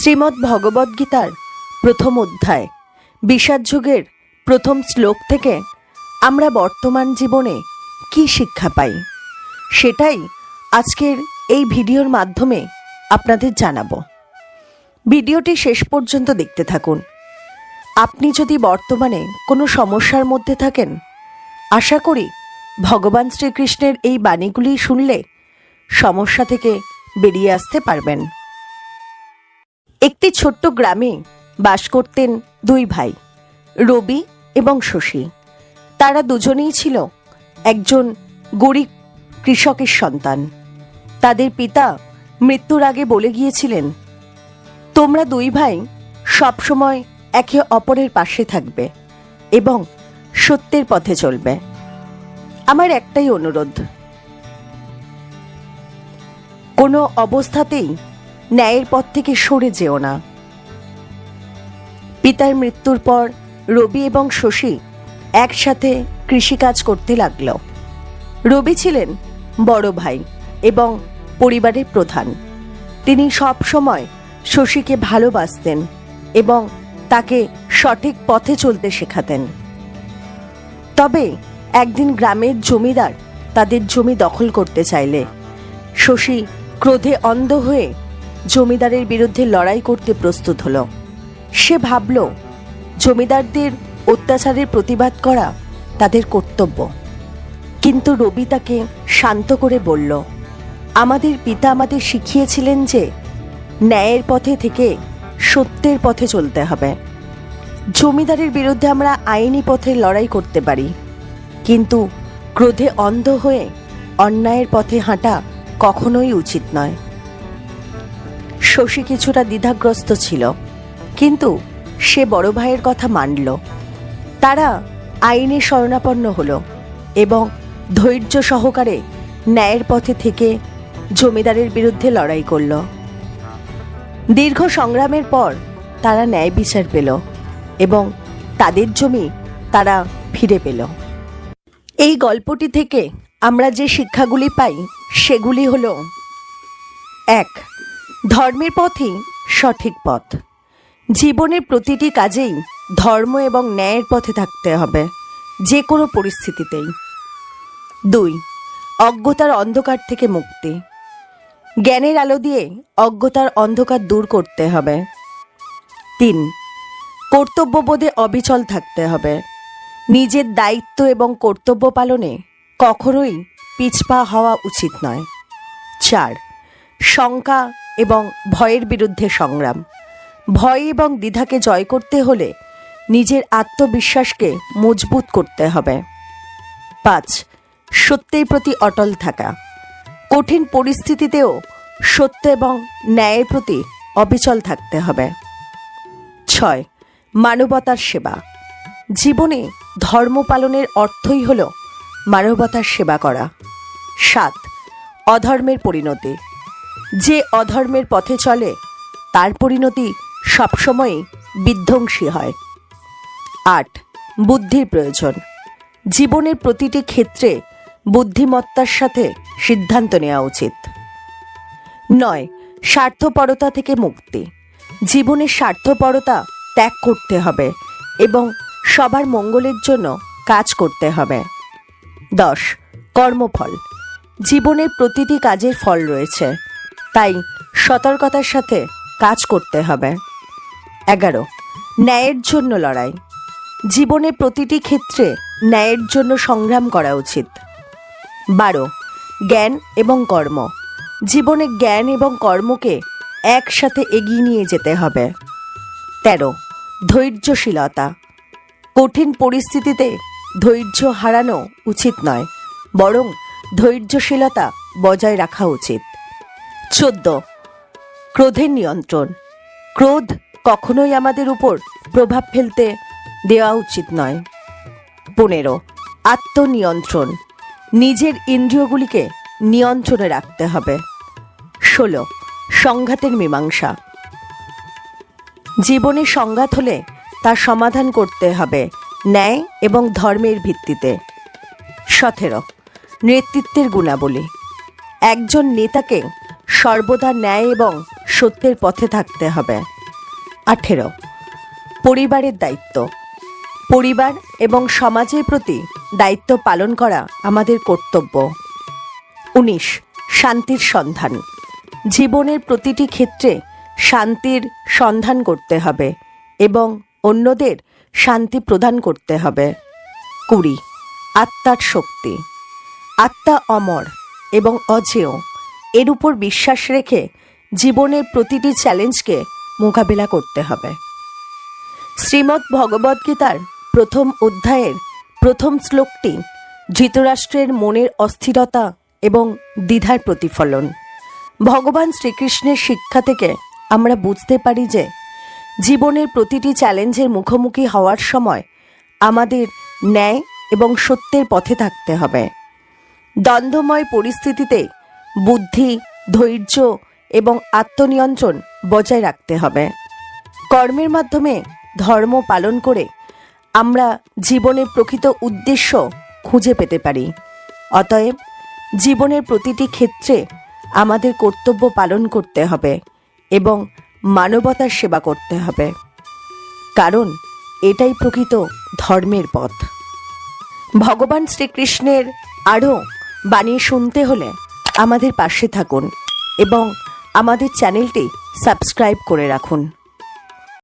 শ্রীমদ্ ভগবদ্গীতার প্রথম অধ্যায়। বিষাদ যুগের প্রথম শ্লোক থেকে আমরা বর্তমান জীবনে কি শিক্ষা পাই? সেটাই আজকের এই ভিডিওর মাধ্যমে আপনাদের জানাব। ভিডিওটি শেষ পর্যন্ত দেখতে থাকুন। আপনি যদি বর্তমানে কোনো সমস্যার মধ্যে থাকেন, আশা করি ভগবান শ্রীকৃষ্ণের এই বাণীগুলি শুনলে সমস্যা থেকে বেরিয়ে আসতে পারবেন। একটি ছোট্ট গ্রামে বাস করতেন দুই ভাই, রবি এবং শশী। তারা দুজনেই ছিল একজন গরিব কৃষকের সন্তান। তাদের পিতা মৃত্যুর আগে বলে গিয়েছিলেন, তোমরা দুই ভাই সবসময় একে অপরের পাশে থাকবে এবং সত্যের পথে চলবে। আমার একটাই অনুরোধ, কোনো অবস্থাতেই ন্যায়ের পথ থেকে সরে যেও না। পিতার মৃত্যুর পর রবি এবং শশী একসাথে কৃষিকাজ করতে লাগল। রবি ছিলেন বড় ভাই এবং পরিবারের প্রধান। তিনি সব সময় শশীকে ভালোবাসতেন এবং তাকে সঠিক পথে চলতে শেখাতেন। তবে একদিন গ্রামের জমিদার তাদের জমি দখল করতে চাইলে, শশী ক্রোধে অন্ধ হয়ে জমিদারের বিরুদ্ধে লড়াই করতে প্রস্তুত হলো। সে ভাবল, জমিদারদের অত্যাচারের প্রতিবাদ করা তাদের কর্তব্য। কিন্তু রবি তাকে শান্ত করে বলল, আমাদের পিতা আমাদের শিখিয়েছিলেন যে ন্যায়ের পথে থেকে সত্যের পথে চলতে হবে। জমিদারের বিরুদ্ধে আমরা আইনি পথে লড়াই করতে পারি, কিন্তু ক্রোধে অন্ধ হয়ে অন্যায়ের পথে হাঁটা কখনোই উচিত নয়। শশী কিছুটা দ্বিধাগ্রস্ত ছিল। কিন্তু সে বড় ভাইয়ের কথা মানল। তারা আইনে শরণাপন্ন হলো এবং ধৈর্য সহকারে ন্যায়ের পথে থেকে জমিদারের বিরুদ্ধে লড়াই করল। দীর্ঘ সংগ্রামের পর তারা ন্যায় বিচার পেল এবং তাদের জমি তারা ফিরে পেল। এই গল্পটি থেকে আমরা যে শিক্ষাগুলি পাই, সেগুলি হলো এক ধর্মের পথই সঠিক পথ। জীবনের প্রতিটি কাজেই ধর্ম এবং ন্যায়ের পথে থাকতে হবে যে কোনো পরিস্থিতিতেই। দুই, অজ্ঞতার অন্ধকার থেকে মুক্তি। জ্ঞানের আলো দিয়ে অজ্ঞতার অন্ধকার দূর করতে হবে। তিন, কর্তব্যবোধে অবিচল থাকতে হবে। নিজের দায়িত্ব এবং কর্তব্য পালনে কখনোই পিছপা হওয়া উচিত নয়। চার, শঙ্কা এবং ভয়ের বিরুদ্ধে সংগ্রাম। ভয় এবং দ্বিধাকে জয় করতে হলে নিজের আত্মবিশ্বাসকে মজবুত করতে হবে। পাঁচ, সত্যের প্রতি অটল থাকা। কঠিন পরিস্থিতিতেও সত্য এবং ন্যায়ের প্রতি অবিচল থাকতে হবে। ছয়, মানবতার সেবা। জীবনে ধর্ম পালনের অর্থই হল মানবতার সেবা করা। সাত, অধর্মের পরিণতি। যে অধর্মের পথে চলে, তার পরিণতি সবসময়ই বিধ্বংসী হয়। আট, বুদ্ধির প্রয়োজন। জীবনের প্রতিটি ক্ষেত্রে বুদ্ধিমত্তার সাথে সিদ্ধান্ত নেওয়া উচিত। নয়, স্বার্থপরতা থেকে মুক্তি। জীবনের স্বার্থপরতা ত্যাগ করতে হবে এবং সবার মঙ্গলের জন্য কাজ করতে হবে। দশ, কর্মফল। জীবনের প্রতিটি কাজের ফল রয়েছে। তাই সতর্কতার সাথে কাজ করতে হবে। এগারো, ন্যায়ের জন্য লড়াই। জীবনের প্রতিটি ক্ষেত্রে ন্যায়ের জন্য সংগ্রাম করা উচিত। বারো, জ্ঞান এবং কর্ম। জীবনে জ্ঞান এবং কর্মকে একসাথে এগিয়ে নিয়ে যেতে হবে। তেরো, ধৈর্যশীলতা। কঠিন পরিস্থিতিতে ধৈর্য হারানো উচিত নয়, বরং ধৈর্যশীলতা বজায় রাখা উচিত। চোদ্দ। ক্রোধের নিয়ন্ত্রণ। ক্রোধ কখনোই আমাদের উপর প্রভাব ফেলতে দেওয়া উচিত নয়। পনেরো। আত্মনিয়ন্ত্রণ। নিজের ইন্দ্রিয়গুলিকে নিয়ন্ত্রণে রাখতে হবে। ষোলো। সংঘাতের মীমাংসা। জীবনে সংঘাত হলে তার সমাধান করতে হবে ন্যায় এবং ধর্মের ভিত্তিতে। সতেরো। নেতৃত্বের গুণাবলী। একজন নেতাকে সর্বদা ন্যায় এবং সত্যের পথে থাকতে হবে। আঠেরো। পরিবারের দায়িত্ব। পরিবার এবং সমাজের প্রতি দায়িত্ব পালন করা আমাদের কর্তব্য। উনিশ। শান্তির সন্ধান। জীবনের প্রতিটি ক্ষেত্রে শান্তির সন্ধান করতে হবে এবং অন্যদের শান্তি প্রদান করতে হবে। কুড়ি। আত্মার শক্তি। আত্মা অমর এবং অজেয়। এর উপর বিশ্বাস রেখে জীবনের প্রতিটি চ্যালেঞ্জকে মোকাবিলা করতে হবে। শ্রীমদ্ ভগবদ্গীতার প্রথম অধ্যায়ের প্রথম শ্লোকটি ধৃতরাষ্ট্রের মনের অস্থিরতা এবং দ্বিধার প্রতিফলন। ভগবান শ্রীকৃষ্ণের শিক্ষা থেকে আমরা বুঝতে পারি যে জীবনের প্রতিটি চ্যালেঞ্জের মুখোমুখি হওয়ার সময় আমাদের ন্যায় এবং সত্যের পথে থাকতে হবে। দ্বন্দ্বময় পরিস্থিতিতে বুদ্ধি, ধৈর্য এবং আত্মনিয়ন্ত্রণ বজায় রাখতে হবে। কর্মের মাধ্যমে ধর্ম পালন করে আমরা জীবনের প্রকৃত উদ্দেশ্য খুঁজে পেতে পারি। অতএব জীবনের প্রতিটি ক্ষেত্রে আমাদের কর্তব্য পালন করতে হবে এবং মানবতার সেবা করতে হবে। কারণ এটাই প্রকৃত ধর্মের পথ। ভগবান শ্রীকৃষ্ণের আরও বাণী শুনতে হলে আমাদের পাশে থাকুন এবং আমাদের চ্যানেলটি সাবস্ক্রাইব করে রাখুন।